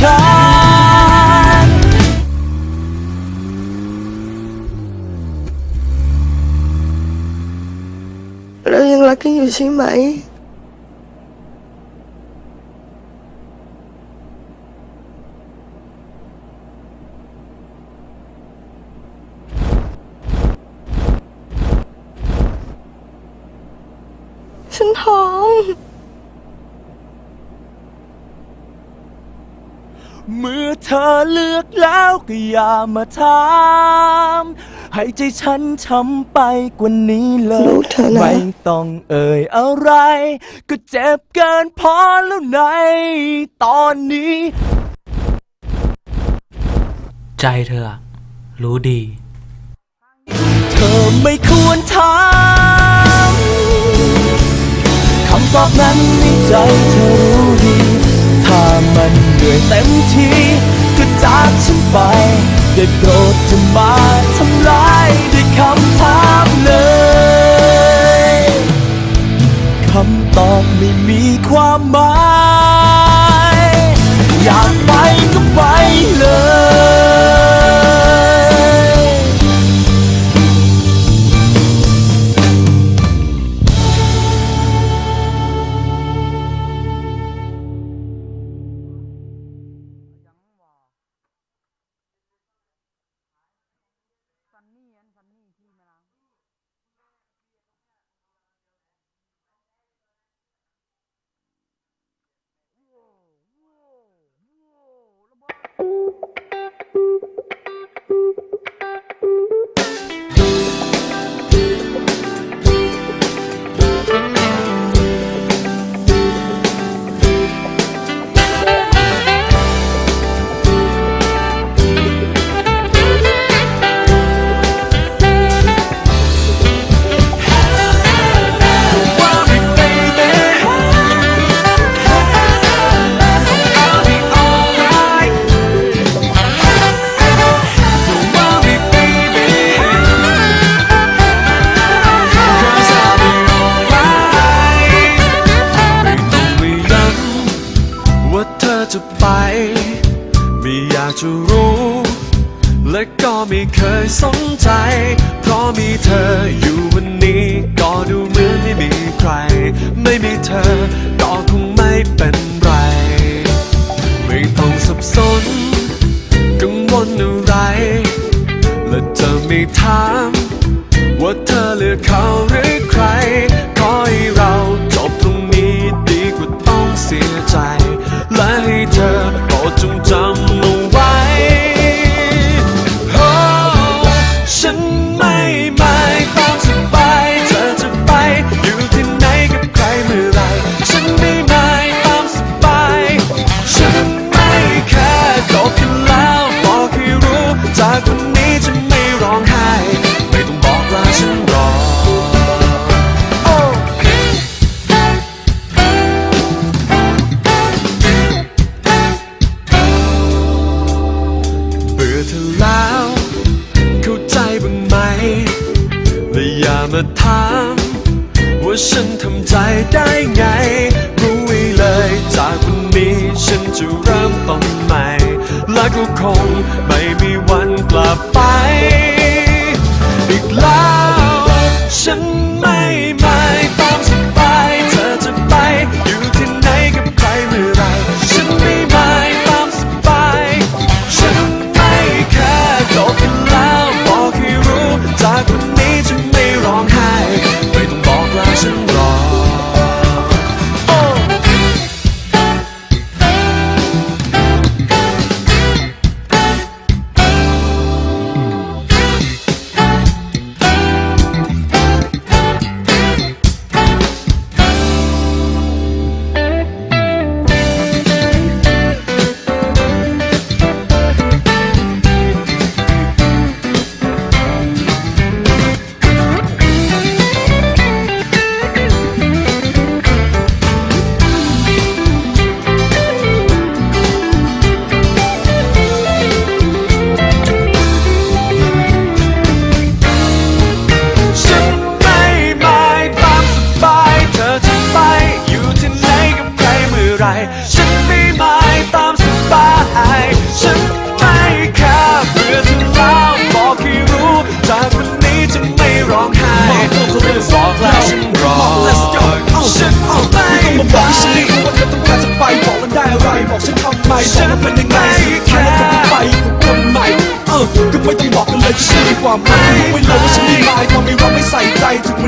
ฉันเรายังรักกันอยู่ใช่ไหม ฉันท้อง เมื่อเธอเลือกแล้วก็อย่ามาถามให้ใจฉันช้ำไปกว่านี้เลลูย กเธอนะ ไม่ต้องเอ่ยอะไร ก็เจ็บเกินพอแล้วในตอนนี้ ใจเธออะรู้ดี เธอไม่ควรถามคำตอบนั้นในใจเธอรู้ดี ถ้ามัน เหนื่อยเต็มทีก็จากฉันไปได้โปรดจะมา จะรู้ และก็ไม่เคยสนใจ เพราะมีเธออยู่วันนี้ก็ดูเหมือนไม่มีใคร ไม่มีเธอก็คงไม่เป็นไร ไม่ต้องสับสน กังวลอะไร และจะไม่ถาม ว่าเธอเลือกเขา อย่ามาถามว่าฉันทำใจได้ไง รู้ไว้เลยจากวันนี้ฉันจะเริ่มต้นใหม่ และก็คงไม่มีวันกลับไป บอกฉันไม่รู้ว่าเธอต้องการจะไปบอกมันได้อะไรบอกฉันทำไมบอกมันเป็นยังไงสุดท้ายแล้วก็ไปกับคนใหม่เออก็ไม่ต้องบอกกันเลยฉันมีกว่าไหมายรู้ไว้เลยว่าฉันมีลายทำไมว่าไม่ใส่ใจถึงมัน